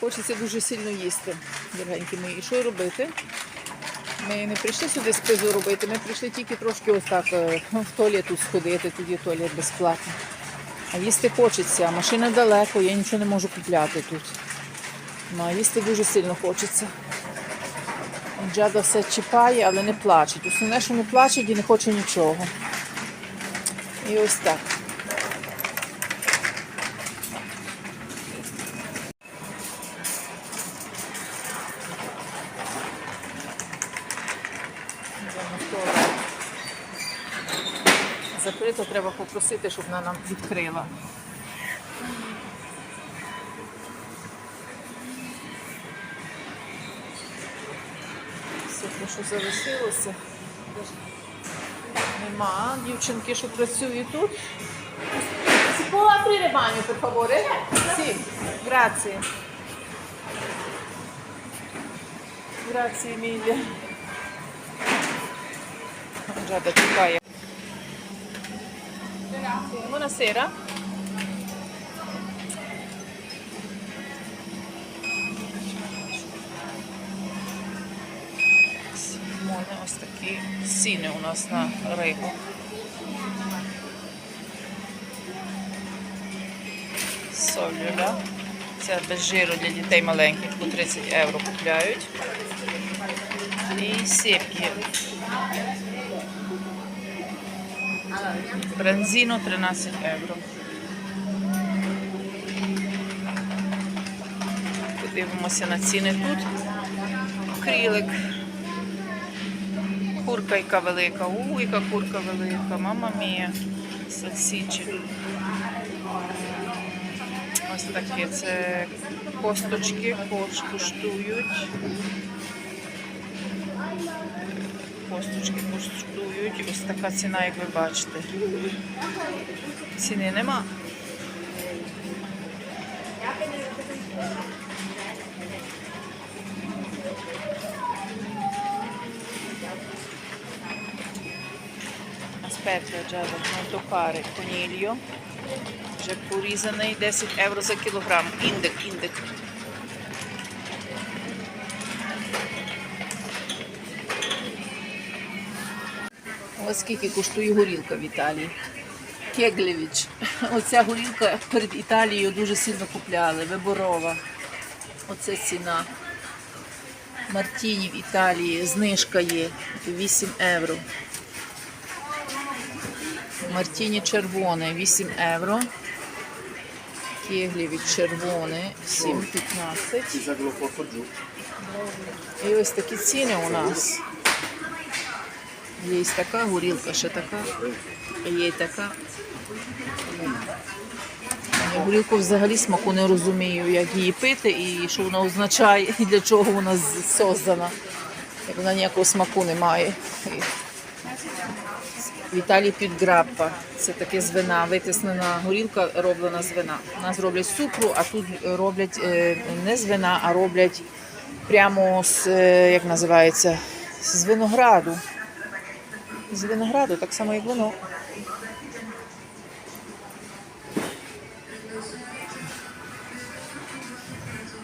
Хочеться дуже сильно їсти, дорогенькі мої. І що робити? Ми не прийшли сюди спизу робити, ми прийшли тільки трошки ось так е, в туалет тут сходити, тоді туалет безплатно. А їсти хочеться, машина далеко, я нічого не можу купляти тут. Ну, а їсти дуже сильно хочеться. Джада все чіпає, але не плачеть. Основне, що не плачеть і не хоче нічого. І ось так. Закрито треба попросити, щоб вона нам відкрила. Все те, що залишилося. Нема дівчинки, що працюють тут. Aprire il bagno, per favore? Sì, grazie. Grazie mille. Giada чекає. Buonasera. Ось такі ціни у нас на рибу. Солюля. Це без жиру для дітей маленьких по 30 євро купляють. І сіпки. Бранзіно 13 євро. Подивимося на ціни тут. Крілик. Курка яка велика. У, яка курка велика. Мама мія. Сальсічі. Ось такі. Це косточки кош коштують. Косточки коштують. Ось така ціна, як ви бачите. Ціни нема. Già da non toccare. Вже порізаний 10 євро за кілограм. Індик, індик. Ось скільки коштує горілка в Італії. Кеглевич. Оця горілка перед Італією дуже сильно купляли. Виборова. Оце ціна. Мартіні в Італії. Знижка є 8 євро. Мартіні червоне 8 євро. Кегліві червоне 7,15. Chissà che lo. І ось такі ціни у нас. Є така горілка, ще така, є така. Я горілку взагалі смаку не розумію, як її пити і що вона означає, і для чого вона создана. Вона ніякого смаку не має. І В Італії під граппа. Це таке з вина, витиснена горілка роблена з вина. У нас роблять цукру, а тут роблять е, не з вина, а роблять прямо з, е, як називається, з винограду. З винограду, так само як воно.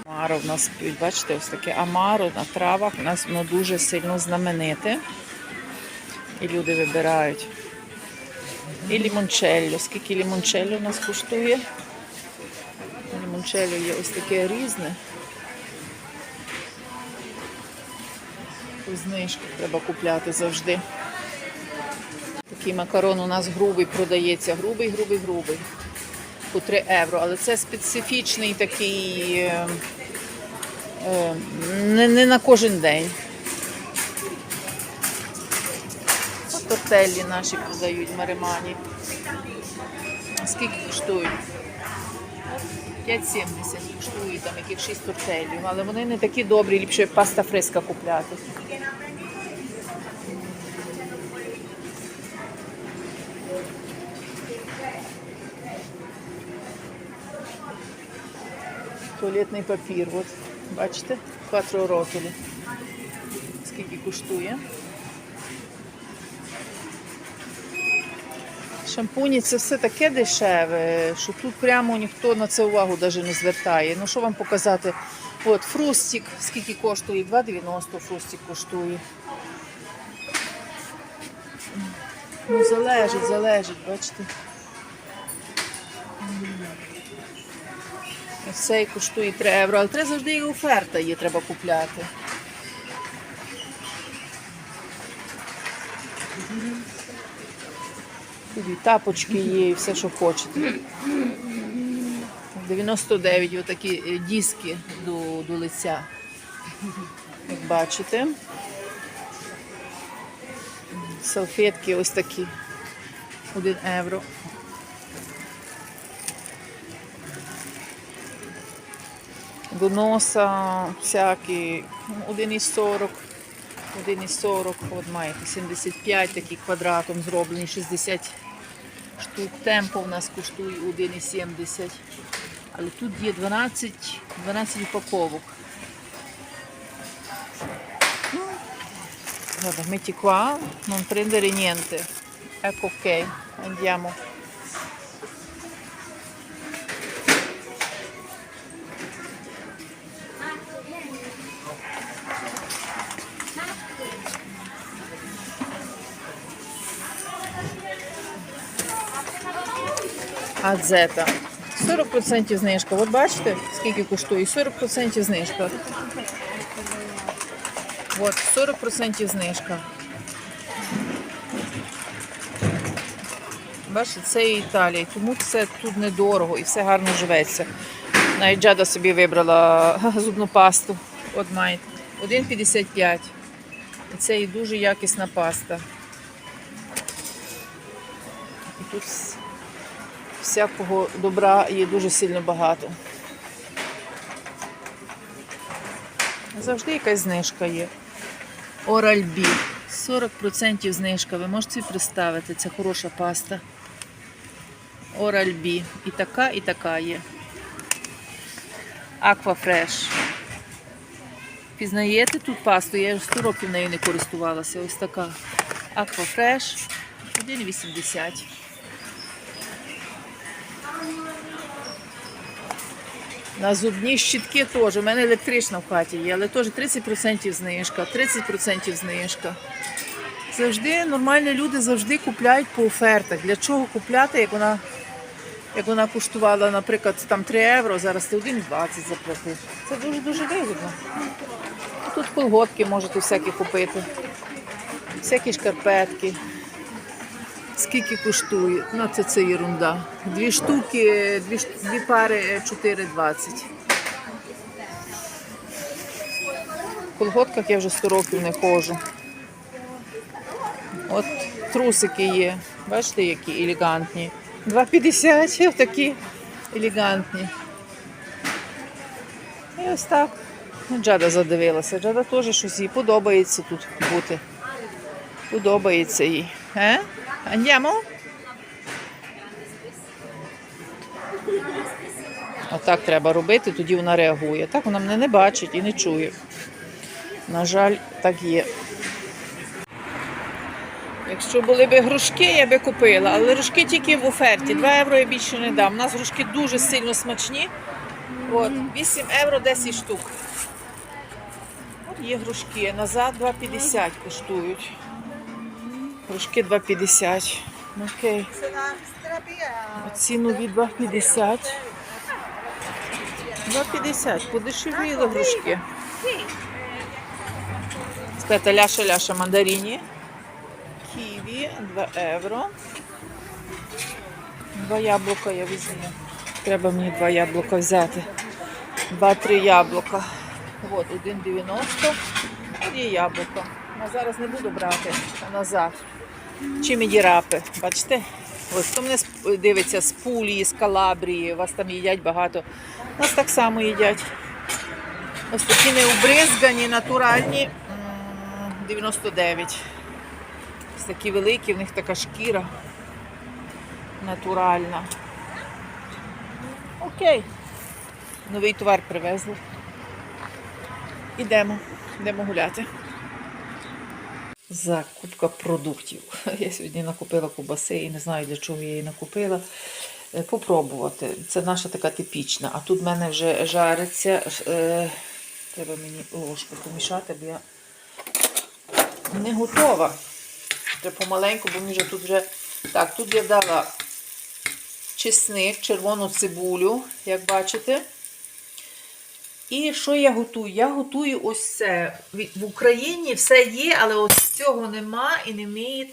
Амаро в нас бачите, ось таке амаро на травах. У нас воно дуже сильно знамените. І люди вибирають. І лімончелло. Скільки лімончелло у нас коштує? Лімончелло є ось таке різне. По знижках треба купляти завжди. Такий макарон у нас грубий продається. Грубий, грубий, грубий. По 3 євро. Але це специфічний такий. е, е, не, не на кожен день. Тортеллі наші продають Маримані. Скільки коштують? 5,70 коштують там яких 6 тортелів, але вони не такі добрі, ліпше паста фреска купляти. Туалетний папір, от, бачите, 4 ротулі. Скільки коштує? Шампуні це все таке дешеве, що тут прямо ніхто на це увагу навіть не звертає. Ну що вам показати? От фрустик, скільки коштує? 2,90 фрустик коштує. Ну, залежить, залежить, бачите. Цей коштує 3 євро, але треба завжди і оферта є, треба купляти. І тапочки є, і все, що хочете. 99 отакі е, диски до, до лиця. Як бачите. Салфетки ось такі. 1 євро. До носа всякі ну, 1,40. 1,40, от маєте 75 такі квадратом зроблені, 60 штук. Темпо у нас коштує 1,70. Але тут є 12, 12 упаковок. Guarda, metti qua, non prendere niente. Ecco ok, andiamo. А зета. 40% знижка. От бачите, скільки коштує? 40% знижка. От, 40% знижка. Бачите, це і Італія, тому це тут недорого і все гарно живеться. Навіть Джада собі вибрала зубну пасту. От маєте. 1,55. І це і дуже якісна паста. І тут всякого добра є дуже сильно багато. Завжди якась знижка є. Oral-B. 40% знижка. Ви можете собі представити, це хороша паста. Oral-B. І така, і така є. Aquafresh. Пізнаєте тут пасту? Я вже 100 років нею не користувалася. Ось така. Aquafresh. 1,80. На зубні щітки теж. У мене електрична в хаті є, але теж 30% знижка, 30% знижка. Завжди нормальні люди завжди купляють по офертах. Для чого купляти, як вона, як вона коштувала, наприклад, там 3 євро, зараз ти 1,20 заплатив. Це дуже-дуже вигідно. Тут колготки можете всякі купити, всякі шкарпетки. Скільки коштує? Ну, це, це ерунда. Дві штуки, дві, дві пари е, 4,20. В колготках я вже 100 років не ходжу. От трусики є. Бачите, які елегантні. 2,50 такі елегантні. І ось так. Ну, Джада задивилася. Джада теж щось їй подобається тут бути. Подобається їй. Е? Andiamo? Отак треба робити, тоді вона реагує. Так вона мене не бачить і не чує. На жаль, так є. Якщо були б грушки, я би купила, але грушки тільки в оферті. 2 євро я більше не дам. У нас грушки дуже сильно смачні. От, 8 євро 10 штук. От є грушки. Назад 2,50 коштують. Грушки 2,50. Окей. Оці нові 2,50. 2,50. Подешевіли грушки. Скажете, ляша ляша мандарині. Ківі 2 євро. Два яблука я візьму. Треба мені два яблука взяти. Два-три яблука. От, 1,90. От яблука. Я зараз не буду брати, а назад. Чи мідірапи, бачите? Ось хто мене дивиться з Пулії, з Калабрії, вас там їдять багато. Нас так само їдять. Ось такі необризгані, натуральні 99. Ось такі великі, в них така шкіра натуральна. Окей. Новий товар привезли. Ідемо, йдемо гуляти. Закупка продуктів. Я сьогодні накупила кубаси і не знаю, для чого я її накупила. Е, Попробувати. Це наша така типічна. А тут в мене вже жариться. Е, треба мені ложку помішати, бо я не готова. Треба помаленьку, бо вже тут вже. Так, тут я дала чесник, червону цибулю, як бачите. І що я готую? Я готую ось це. В Україні все є, але ось цього нема і не вміють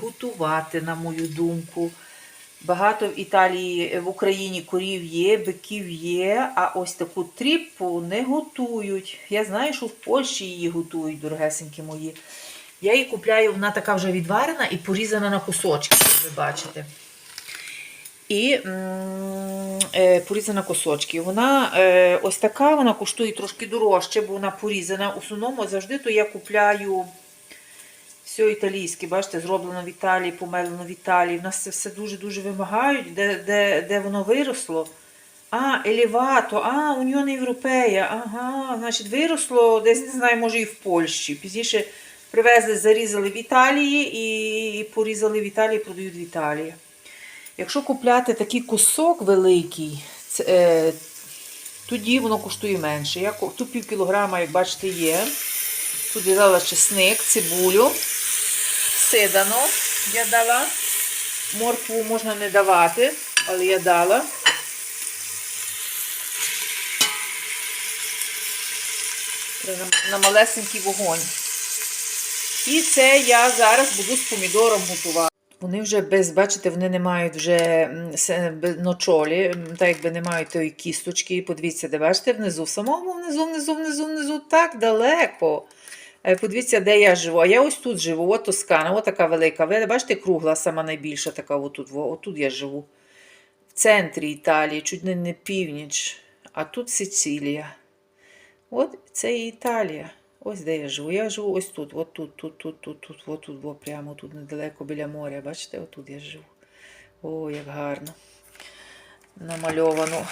готувати, на мою думку. Багато в Італії, в Україні корів є, биків є, а ось таку тріпу не готують. Я знаю, що в Польщі її готують, дорогесенькі мої. Я її купляю, вона така вже відварена і порізана на кусочки, як ви бачите. І е, порізана кусочки. Вона е, ось така, вона коштує трошки дорожче, бо вона порізана. В основному завжди то я купляю все італійське, бачите, зроблено в Італії, помелено в Італії. У нас це все дуже-дуже вимагають, де, де, де воно виросло. А, елевато, а, Уніон Європея, ага, значить, виросло десь, не знаю, може і в Польщі. Пізніше привезли, зарізали в Італії і порізали в Італії, продають в Італії. Якщо купляти такий кусок великий, це, е, тоді воно коштує менше. Я тут пів кілограма, як бачите, є. Тут я дала чесник, цибулю, сидану я дала. Моркву можна не давати, але я дала. На малесенький вогонь. І це я зараз буду з помідором готувати. Вони вже без, бачите, вони не мають вже бе- ночолі, так якби не мають тої кісточки. Подивіться, де бачите, внизу, в самому внизу, внизу, внизу, внизу, так далеко. Е, Подивіться, де я живу. А я ось тут живу, от Тоскана, от така велика. Ви бачите, кругла, сама найбільша така, отут, отут я живу. В центрі Італії, чуть не, не північ, а тут Сицилія. От це і Італія. Ось де я живу. Я живу ось тут, от тут, тут, тут, тут, тут, от тут, во, прямо тут недалеко біля моря. Бачите, отут я живу. О, як гарно. Намальовано.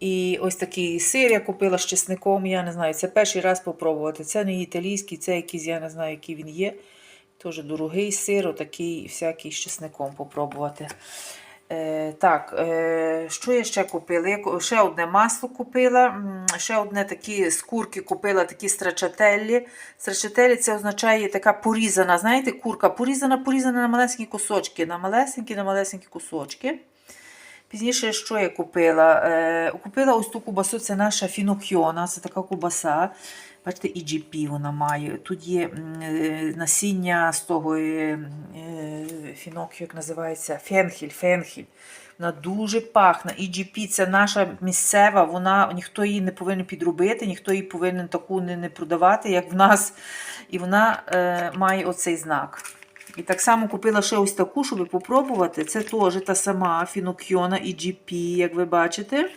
І ось такий сир я купила з чесником. Я не знаю, це перший раз попробувати. Це не італійський, це якийсь, я не знаю, який він є. Теж дорогий сир, отакий всякий з чесником попробувати. Е, так, е, що я ще купила? Я ще одне масло купила, ще одне такі скурки купила, такі страчателі. Страчателі це означає така порізана, знаєте, курка порізана, порізана на малесенькі кусочки, на малесенькі, на малесенькі кусочки. Пізніше, що я купила? Е, купила ось ту кубасу, це наша фінокьйона, це така кубаса. Бачите, EGP вона має. Тут є е, насіння з того е, фінокю, як називається, фенхель, фенхель. Вона дуже пахне. EGP це наша місцева, вона, ніхто її не повинен підробити, ніхто її повинен таку не, не продавати, як в нас. І вона е, має оцей знак. І так само купила ще ось таку, щоб попробувати. Це теж та сама фінокьйона EGP, як ви бачите.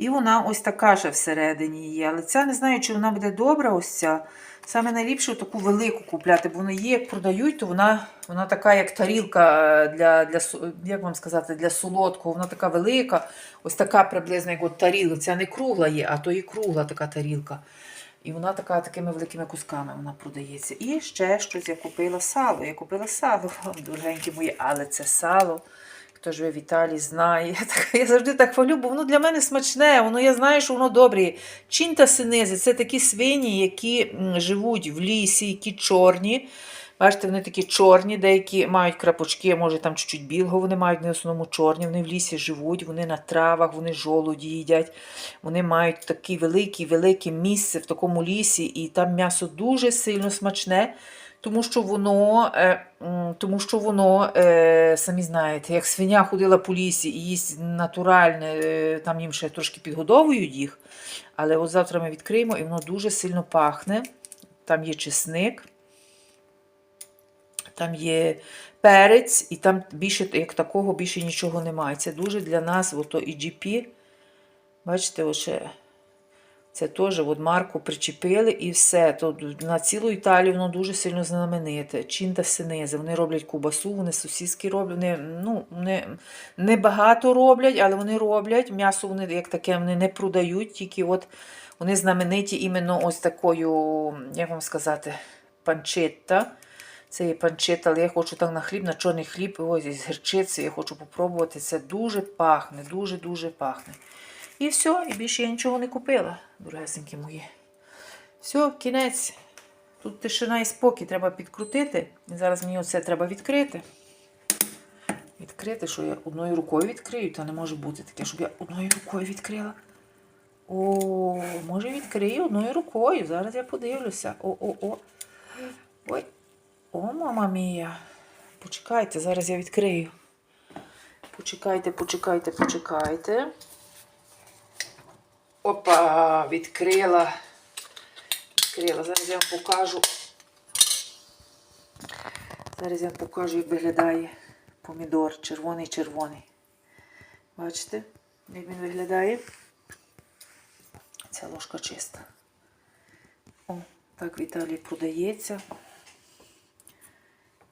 І вона ось така ще всередині є. Але ця не знаю, чи вона буде добра. ось ця. Саме найліпше таку велику купляти, бо вона є, як продають, то вона, вона така, як тарілка е, для, для, як вам сказати, для солодкого. Вона така велика, ось така приблизно, як от тарілка. Ця не кругла є, а то і кругла така тарілка. І вона така такими великими кусками вона продається. І ще щось я купила сало. Я купила сало, дорогенькі мої, але це сало. Хто живе в Італії, знає. Я, так, я завжди так хвалю, бо воно для мене смачне, воно я знаю, що воно добре. Чінта синизи це такі свині, які живуть в лісі, які чорні. Бачите, вони такі чорні, деякі мають крапочки, може там чуть-чуть білого, вони мають не в основному чорні, вони в лісі живуть, вони на травах, вони жолуді їдять. Вони мають таке велике, велике місце в такому лісі, і там м'ясо дуже сильно смачне. Тому що воно, е, тому що воно, е, самі знаєте, як свиня ходила по лісі і їсть натуральне, е, там їм ще трошки підгодовують їх. Але от завтра ми відкриємо, і воно дуже сильно пахне. Там є чесник, там є перець, і там більше як такого більше нічого немає. Це дуже для нас, ото EGP. Бачите, оше. Це теж от марку причепили і все. То на цілу Італію воно дуже сильно знамените. Чінта синези. Вони роблять кубасу, вони сосиски роблять. Вони, ну, не, не багато роблять, але вони роблять. М'ясо вони як таке вони не продають, тільки от вони знамениті іменно ось такою, як вам сказати, панчетта. Це є панчета, але я хочу так на хліб, на чорний хліб, ось із гірчицею. Я хочу попробувати. Це дуже пахне, дуже-дуже пахне. І все, і більше я нічого не купила, дорогесенькі мої. Все, кінець. Тут тишина і спокій треба підкрутити. І зараз мені оце треба відкрити. Відкрити, що я одною рукою відкрию, та не може бути таке, щоб я одною рукою відкрила. О, може відкрию одною рукою. Зараз я подивлюся. О-о-о. Ой. О, мама мія. Почекайте, зараз я відкрию. Почекайте, почекайте, почекайте. Опа, відкрила. Відкрила. Зараз я вам покажу. Зараз я вам покажу, як виглядає помідор. Червоний-червоний. Бачите, як він виглядає? Ця ложка чиста. О, так в Італії продається.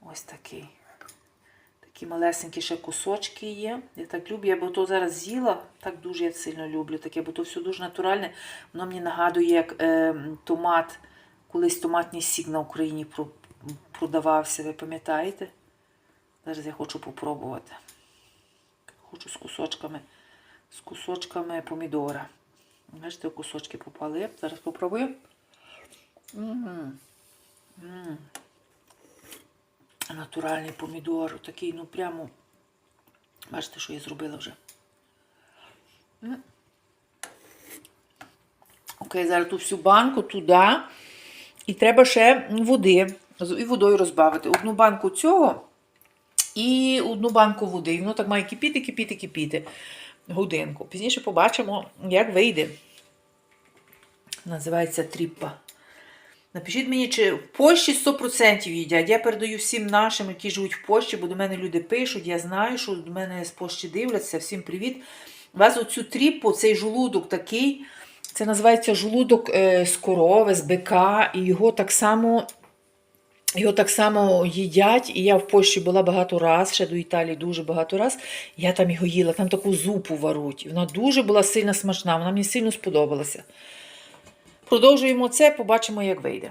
Ось такий. Такі малесенькі ще кусочки є. Я так люблю, я бо то зараз з'їла, так дуже я сильно люблю таке, бо то все дуже натуральне. Воно мені нагадує, як е, томат, колись томатний сік на Україні про- продавався, ви пам'ятаєте? Зараз я хочу попробувати. Хочу з кусочками, з кусочками помідора. Бачите, кусочки попали. Зараз попробую. М. М. Натуральний помідор. Такий, ну прямо. Бачите, що я зробила вже. Окей, зараз ту всю банку туди. І треба ще води. І водою розбавити. Одну банку цього і одну банку води. І воно так має кипіти, кипіти, кипіти. Годинку. Пізніше побачимо, як вийде. Називається тріппа. Напишіть мені, чи в Польщі 100% їдять. Я передаю всім нашим, які живуть в Польщі, бо до мене люди пишуть, я знаю, що до мене з Польщі дивляться. Всім привіт. У вас оцю тріппу, цей жолудок такий, це називається жолудок е, з корови, з бика, і його так само. Його так само їдять, і я в Польщі була багато раз, ще до Італії дуже багато раз. Я там його їла, там таку зупу варуть. Вона дуже була сильно смачна, вона мені сильно сподобалася. Продовжуємо це, побачимо, як вийде.